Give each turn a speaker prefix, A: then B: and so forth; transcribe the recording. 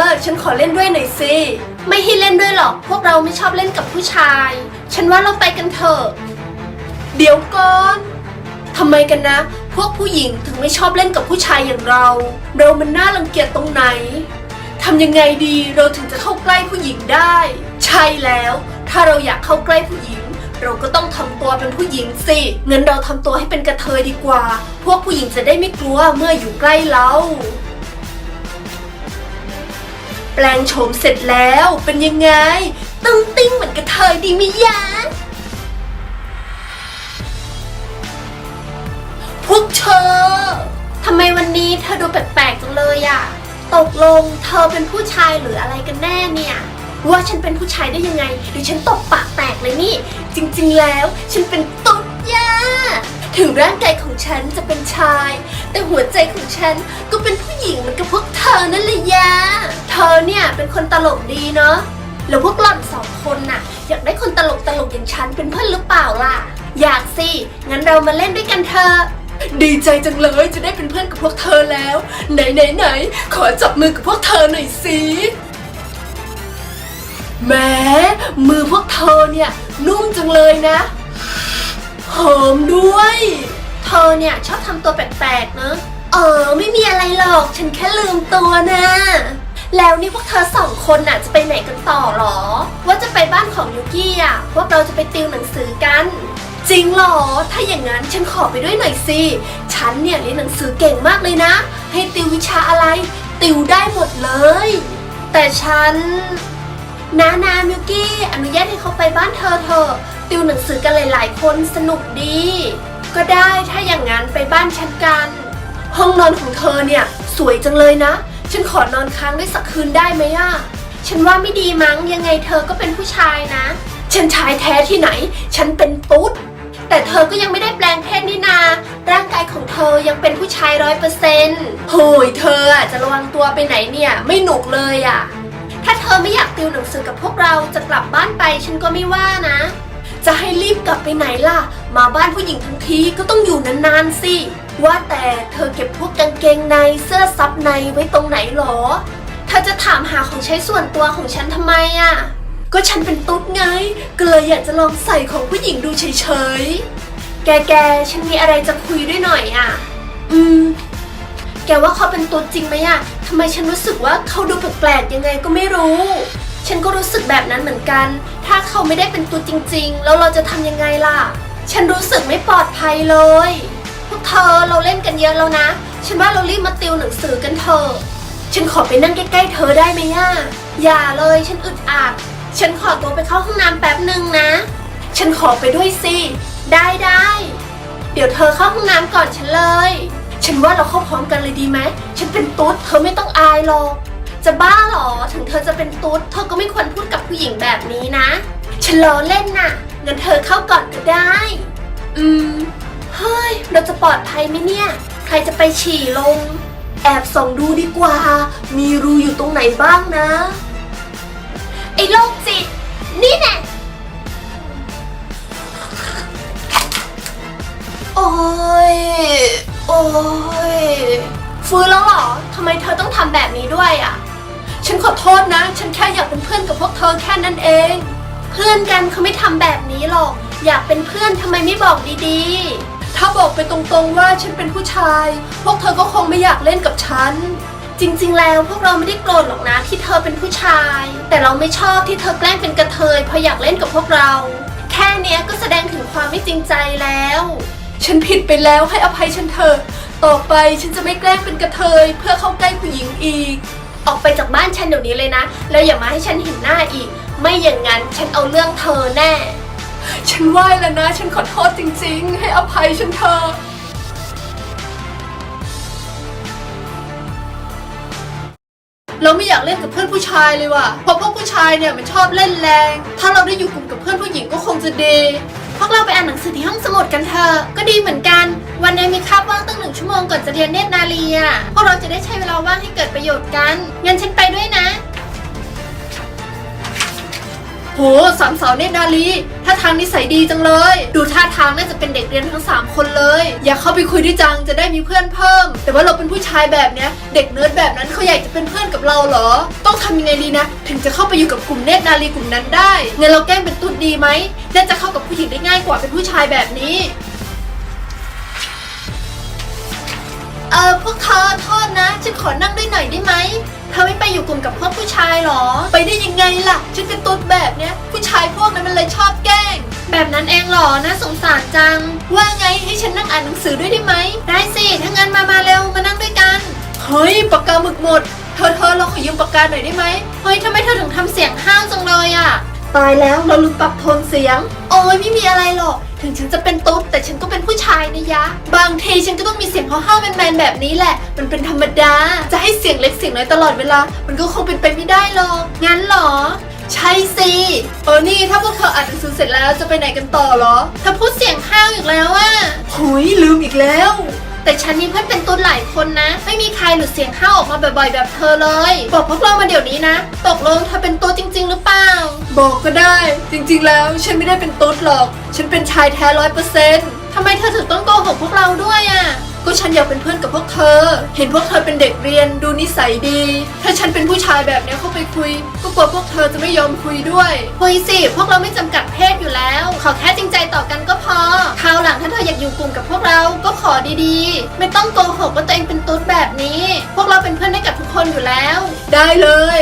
A: อ ฉันขอเล่นด้วยหน่อยสิ ไม่ให้เล่นด้วยหรอก พวกเราไม่ชอบเล่นกับผู้ชาย ฉันว่าเราไปกันเถอะ เดี๋ยวก่อนทำไมกันนะ พวกผู้หญิงถึงไม่ชอบเล่นกับผู้ชายอย่างเรา เรามันน่ารังเกียจตรงไหนทำยังไงดีเราถึงจะเข้าใกล้ผู้หญิงได้ ใช่แล้ว ถ้าเราอยากเข้าใกล้ผู้หญิง เราก็ต้องทำตัวเป็นผู้หญิงสิงั้นเราทำตัวให้เป็นกระเทยดีกว่า พวกผู้หญิงจะได้ไม่กลัวเมื่ออยู่ใกล้เรา แปลงโฉมเสร็จแล้วเป็นยังไงตึงติ้งเหมือนกระเทยดีไหมยะพวกเธอทำไมวันนี้เธอดูแปลกๆจังเลยอะตกลงเธอเป็นผู้ชายหรืออะไรกันแน่เนี่ย ว่าฉันเป็นผู้ชายได้ยังไงเดี๋ยวฉันตบปากแตกเลยนี่ จริงๆแล้วฉันเป็นตุ๊ดยาถึงร่างกายของฉันจะเป็นชาย แต่หัวใจของฉันก็เป็นผู้หญิงเหมือนกับพวกเธอนั่นเลย อเนี่ยเป็นคนตลกดีเนาะแล้วพวกหล่อนสองคนน่ะ อยากได้คนตลกตลกอย่างฉันเป็นเพื่อนหรือเปล่าล่ะ อยากสิ งั้นเรามาเล่นด้วยกันเถอะ ดีใจจังเลยจะได้เป็นเพื่อนกับพวกเธอแล้ว ไหนไหนไหนขอจับมือกับพวกเธอหน่อยสิแหม้มือพวกเธอเนี่ยนุ่มจังเลยนะ หอมด้วย เธอเนี่ยชอบทำตัวแปลกๆเนอะเออไม่มีอะไรหรอก ฉันแค่ลืมตัวนะ แล้วนี่พวกเธอสองคนน่ะจะไปไหนกันต่อหรอ ว่าจะไปบ้านของยูกี้อะ พวกเราจะไปติวหนังสือกัน จริงเหรอ ถ้าอย่างนั้นฉันขอไปด้วยหน่อยสิ ฉันเนี่ยเรียนหนังสือเก่งมากเลยนะ ให้ติววิชาอะไร ติวได้หมดเลย แต่ฉันนานามิวกี้ อนุญาตให้เขาไปบ้านเธอเถอะ ติวหนังสือกันหลาย ๆ คนสนุกดี ก็ได้ถ้าอย่างนั้นไปบ้านฉันกัน ห้องนอนของเธอเนี่ย สวยจังเลยนะ ฉันขอนอนค้างได้สักคืนได้ไหมอะฉันว่าไม่ดีมั้งยังไงเธอก็เป็นผู้ชายนะ ฉันชายแท้ที่ไหน ฉันเป็นตุ๊ด แต่เธอก็ยังไม่ได้แปลงเพศนี่นา ร่างกายของเธอยังเป็นผู้ชายร้อยเปอร์เซ็นต์โหยเธออะจะระวังตัวไปไหนเนี่ย ไม่หนุกเลยอะถ้าเธอไม่อยากติวหนังสือกับพวกเราจะกลับบ้านไปฉันก็ไม่ว่านะ จะให้รีบกลับไปไหนล่ะ มาบ้านผู้หญิงทั้งทีก็ต้องอยู่นานๆสิ ว่าแต่เธอเก็บพวกกางเกงในเสื้อซับในไว้ตรงไหนหรอ เธอจะถามหาของใช้ส่วนตัวของฉันทำไมอะ่ะ ก็ฉันเป็นตุ๊ดไง ก็เลยอยากจะลองใส่ของผู้หญิงดูเฉยๆ แกแกๆฉันมีอะไรจะคุยด้วยหน่อยอะ อืม แกว่าเขาเป็นตุ๊ดจริงไหมอะทำไมฉันรู้สึกว่าเขาดูแปลกๆยังไงก็ไม่รู้ ฉันก็รู้สึกแบบนั้นเหมือนกัน ถ้าเขาไม่ได้เป็นตุ๊ดจริง ๆ แล้วเราจะทำยังไงล่ะ ฉันรู้สึกไม่ปลอดภัยเลยพวก เธอเราเล่นกันเยอะแล้วนะ ฉันว่าเรารีบมาติวหนังสือกันเถอะฉันขอไปนั่งใกล้ๆเธอได้ไหมอะอย่าเลยฉันอึดอัดฉันขอตัวไปเข้าห้องน้ำแป๊บหนึ่งนะ ฉันขอไปด้วยสิได้ได้เดี๋ยวเธอเข้าห้องน้ำก่อนฉันเลย ฉันว่าเราเข้าพร้อมกันเลยดีไหมฉันเป็นตุ๊ดเธอไม่ต้องอายหรอกจะบ้าเหรอถึงเธอจะเป็นตุ๊ดเธอก็ไม่ควรพูดกับผู้หญิงแบบนี้นะ ฉันล้อเล่นน่ะงั้นเธอเข้าก่อนก็ได้ อืม เฮ้ย เราจะปลอดภัยไหมเนี่ย ใครจะไปฉี่ลง แอบส่องดูดีกว่า มีรูอยู่ตรงไหนบ้างนะ ไอ้โรคจิต นี่แน่โอ้ย โอ้ย ฟื้นแล้วเหรอ ทำไมเธอต้องทำแบบนี้ด้วยอะ ฉันขอโทษนะ ฉันแค่อยากเป็นเพื่อนกับพวกเธอแค่นั้นเอง เพื่อนกันเขาไม่ทำแบบนี้หรอก อยากเป็นเพื่อนทำไมไม่บอกดีๆ บอกไปตรงๆว่าฉันเป็นผู้ชาย พวกเธอก็คงไม่อยากเล่นกับฉัน จริงๆ แล้วพวกเราไม่ได้โกรธหรอกนะที่เธอเป็นผู้ชาย แต่เราไม่ชอบที่เธอแกล้งเป็นกระเทยเพราะอยากเล่นกับพวกเรา แค่เนี้ยก็แสดงถึงความไม่จริงใจแล้ว ฉันผิดไปแล้วให้อภัยฉันเถอะ ต่อไปฉันจะไม่แกล้งเป็นกระเทยเพื่อเข้าใกล้ผู้หญิงอีก ออกไปจากบ้านฉันเดี๋ยวนี้เลยนะ แล้วอย่ามาให้ฉันเห็นหน้าอีก ไม่อย่างนั้นฉันเอาเรื่องเธอแน่ ฉันไหว้แล้วนะ ฉันขอโทษจริง ๆ ให้อภัยฉันเถอะเราไม่อยากเล่นกับเพื่อนผู้ชายเลยว่ะ เพราะพวกผู้ชายเนี่ยมันชอบเล่นแรง ถ้าเราได้อยู่กลุ่มกับเพื่อนผู้หญิงก็คงจะดี พวกเราไปอ่านหนังสือที่ห้องสมุดกันเถอะ ก็ดีเหมือนกัน วันนี้มีคาบว่างตั้งหนึ่งชั่วโมงก่อนจะเรียนเนตรนารีอะพวกเราจะได้ใช้เวลาว่างให้เกิดประโยชน์กัน งั้นฉันไปด้วยนะ โหสามสาวเนตรนาลีท่าทางนิสัยดีจังเลย ดูท่าทางน่าจะเป็นเด็กเรียนทั้ง 3 คนเลย อยากเข้าไปคุยด้วยจังจะได้มีเพื่อนเพิ่ม แต่ว่าเราเป็นผู้ชายแบบเนี้ย เด็กเนิร์ดแบบนั้นเขาอยากจะเป็นเพื่อนกับเราเหรอ ต้องทำยังไงดีนะ ถึงจะเข้าไปอยู่กับกลุ่มเนตรนาลีกลุ่มนั้นได้งั้นเราแกล้งเป็นตุ๊ดดีไหมน่าจะเข้ากับผู้หญิงได้ง่ายกว่าเป็นผู้ชายแบบนี้เออพวกเธอโทษนะฉันขอนั่งด้วยหน่อยได้ไหม เธอไม่ไปอยู่กลุ่มกับพวกผู้ชายหรอ ไปได้ยังไงล่ะ ฉันเป็นตุ๊ดแบบเนี้ย ผู้ชายพวกนั้นมันเลยชอบแกล้ง แบบนั้นเองหรอน่าสงสารจัง ว่าไงให้ฉันนั่งอ่านหนังสือด้วยได้ไหม ได้สิ ถ้างั้นมามาเร็วมานั่งด้วยกัน เฮ้ยปากกาหมึกหมด เธอเธอเราขอยืมปากกาหน่อยได้ไหม เฮ้ยทำไมเธอถึงทำเสียงห้าวจังเลยอะตายแล้วเราลืมปรับโทนเสียง โอ้ยไม่มีอะไรหรอก ถึงฉันจะเป็นตุ๊ดแต่ฉันก็เป็นผู้ชายนะยะ บางทีฉันก็ต้องมีเสียงห้าวๆแมนๆแบบนี้แหละ มันเป็นธรรมดา จะให้เสียงเล็กเสียงน้อยตลอดเวลา มันก็คงเป็นไปไม่ได้หรอก งั้นเหรอ ใช่สิเออนี่ถ้าพวกเธออ่านหนังสือเสร็จแล้วจะไปไหนกันต่อเหรอ ถ้าพูดเสียงห้าวอีกแล้วอะหุยลืมอีกแล้ว แต่ฉันมีเพื่อนเป็นตุ๊ดหลายคนนะ ไม่มีใครหลุดเสียงห้าวออกมาบ่อยๆ แบบเธอเลย บอกพวกเรามาเดี๋ยวนี้นะ ตกลงเธอเป็นตุ๊ดจริง ๆ หรือเปล่า บอกก็ได้ จริงๆ แล้วฉันไม่ได้เป็นตุ๊ดหรอก ฉันเป็นชายแท้ร้อยเปอร์เซ็นต์ทำไมเธอถึงต้องโกหกพวกเราด้วยอะ่ะ ก็ฉันอยากเป็นเพื่อนกับพวกเธอ เห็นพวกเธอเป็นเด็กเรียนดูนิสัยดี ถ้าฉันเป็นผู้ชายแบบเนี้ยเข้าไปคุย ก็กลัวพวกเธอจะไม่ยอมคุยด้วยคุยสิพวกเราไม่จำกัดเพศอยู่แล้ว ขอแค่จริงใจต่อกันก็พอคราวหลังถ้าเธออยากอยู่กลุ่มกับพวกเราก็ขอดีๆ ไม่ต้องโกหกว่าตัวเองเป็นตุ๊ดแบบนี้ พวกเราเป็นเพื่อนให้กับทุกคนอยู่แล้ว ได้เลย